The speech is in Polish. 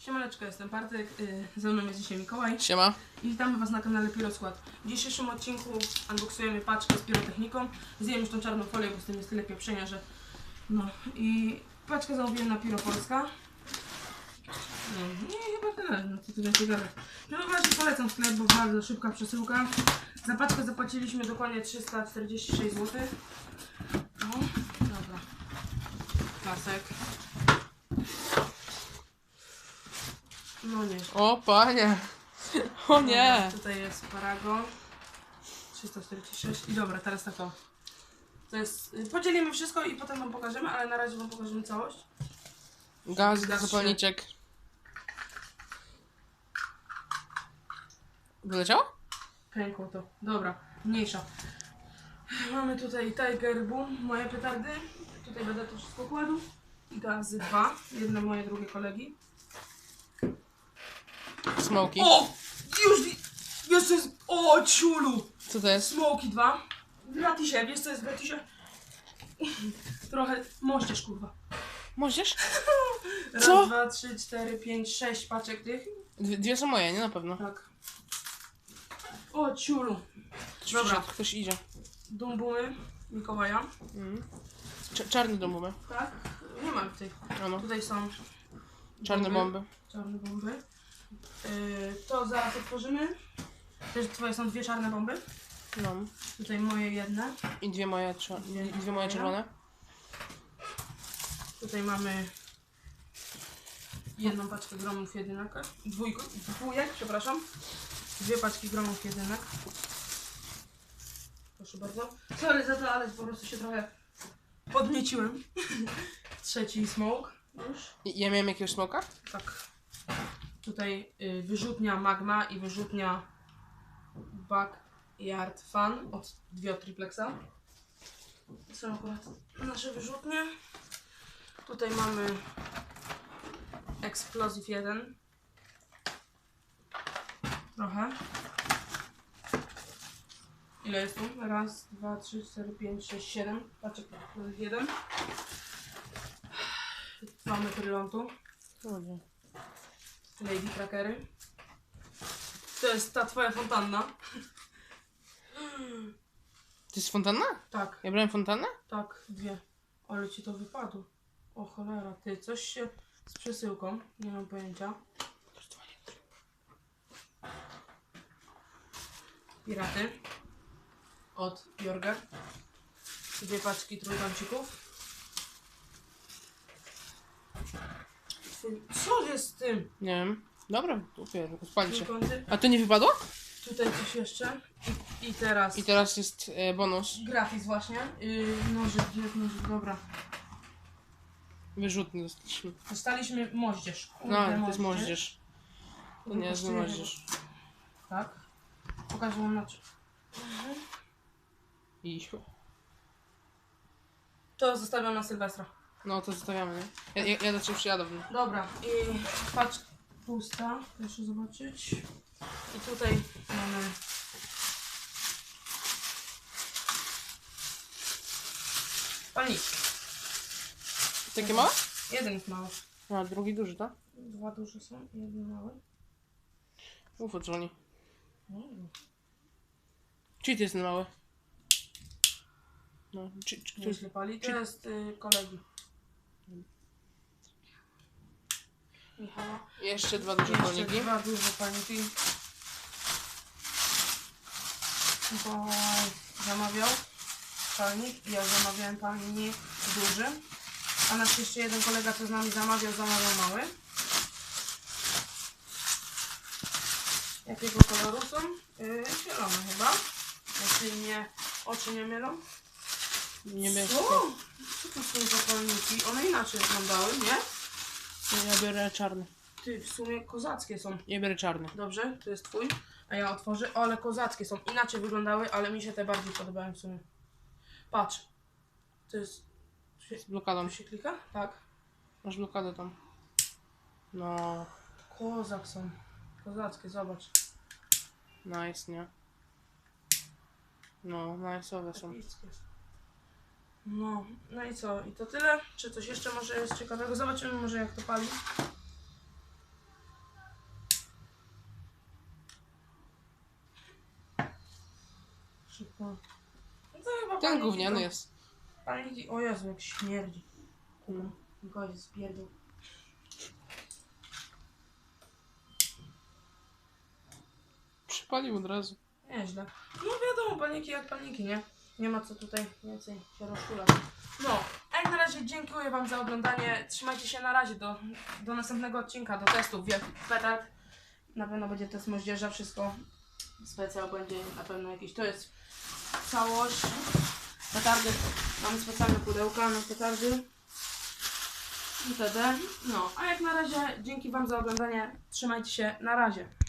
Siemaneczko, jestem Bartek, yy, ze mną jest dzisiaj Mikołaj Siema. i witamy Was na kanale Piroskład. W dzisiejszym odcinku unboxujemy paczkę z pirotechniką. Zjem już tą czarną folię, bo z tym jest tyle pieprzenia, że... No i paczkę zamówiłem na Piro Polska. No i chyba tyle, no co tu więcej gadać. No właśnie polecam sklep, bo bardzo szybka przesyłka. Za paczkę zapłaciliśmy dokładnie 346 zł. No, dobra. Klasek. No nie. O panie. O nie. Dobra, tutaj jest Paragon 346 i dobra, teraz tak o. To jest, y, podzielimy wszystko i potem wam pokażemy, ale na razie wam pokażemy całość. Gaz Gaz zapalniczek. Wyleciało? Pękło to. Dobra, mniejsza. Mamy tutaj Tiger Boom, moje petardy. Tutaj będę to wszystko kładł. I gazy dwa, jedne moje, drugie kolegi. Smoki. O! Już! Jeszcze jest... O, ciulu! Co to jest? Smoki dwa. Gratisie, wiesz co jest gratisie? Trochę moścież, kurwa. Możesz? Raz, Co? dwa, trzy, cztery, pięć, sześć paczek tych. Dwie, dwie są moje, nie na pewno. Tak. O, ciulu. Ktoś Dobra. przyszedł, Ktoś idzie. Dumbumy Mikołaja. Cz- czarny dom mamy. Tak. Nie mam tych. Ano. Tutaj są Czarne bomby. Czarne bomby. Yy, to zaraz otworzymy. Też twoje są dwie czarne bomby. No. Tutaj moje jedne. I dwie moje, i dwie moje czerwone. Tutaj mamy jedną paczkę gromów jedynek. Dwójko, dwójek, przepraszam. Dwie paczki gromów jedynek. Proszę bardzo. Sorry za to, ale po prostu się trochę podnieciłem. Trzeci smoke już. I- Ja miałem jakiegoś smoka? Tak. Tutaj y, wyrzutnia Magma i wyrzutnia Backyard Fun od dwie od Triplexa. To są akurat nasze wyrzutnie. Tutaj mamy Explosive 1. Trochę. Ile jest tu? Raz, dwa, trzy, cztery, pięć, sześć, siedem. Paczek 1. Mamy. O nie. Lady Trackery. To jest ta twoja fontanna. To jest fontanna? Tak, Ja brałem fontannę? tak, dwie. Ale ci to wypadło. O cholera, ty, coś się z przesyłką, nie mam pojęcia. Piraty. Od Jorga. Dwie paczki trójkącików. Co jest z tym? Nie wiem. Dobra, dopiero, spali się. Trójkąty. A to nie wypadło? Tutaj coś jeszcze. I, i teraz. I teraz jest e, bonus. Gratis właśnie. Yy, nożyk, gdzie jest nożyk? Dobra. Wyrzutny dostaliśmy. Dostaliśmy moździerz. Kurde, No, to jest moździerz. To nie jest moździerz. Tak. Pokażę wam na czym. I... To zostawiam na Sylwestra. No to zostawiamy, nie? Ja, ja, ja ciebie przyjadę. w nim. Dobra. I patrz. Pusta. Proszę zobaczyć. I tutaj mamy. Palniczki. Takie małe? Jeden jest mały. A, drugi duży, tak? Dwa duże są i jeden mały. Uf, dzwoni. Mm. To jest mały? No, czy, czy, czy, pali. To jest y, kolegi. Michała. jeszcze dwa duże Jeszcze palniki. dwa duże palniki. Mikołaj zamawiał palnik. Ja zamawiałem palnik duży. A nasz jeszcze jeden kolega, co z nami zamawiał, zamawiał mały. Jakiego koloru są? Yy, zielone chyba. Jeśli mnie oczy nie mylą. Niebieskie. Co? To są za palniki? One inaczej wyglądały, nie? Ja biorę czarny. Ty, w sumie kozackie są. Ja biorę czarny. Dobrze, to jest twój. A ja otworzę. O, ale kozackie są. Inaczej wyglądały, ale mi się te bardziej podobają w sumie. Patrz. To jest... Z blokadą. Tu się klika? Tak. Masz blokadę tam. No, Kozak są. Kozackie, zobacz. nice, nie? No, nice'owe są. Epickie. No, no i co? I to tyle? Czy coś jeszcze może jest ciekawego? Zobaczymy może jak to pali. Szybko. No Ten palniki gówniany to- jest. Palniki, o Jezu, jak śmierdzi. Kuma, gość zbierdł. Przypalił od razu. Nieźle. No wiadomo, palniki jak palniki, nie? Nie ma co tutaj więcej się rozczulać. No, a jak na razie dziękuję Wam za oglądanie. Trzymajcie się na razie do, do następnego odcinka, do testów wielkich petard. Na pewno będzie test moździerza, wszystko. Specjal będzie na pewno jakiś. To jest całość. Petardy. Mamy specjalne pudełka na petardy. Itd. No, a jak na razie dzięki Wam za oglądanie. Trzymajcie się, na razie.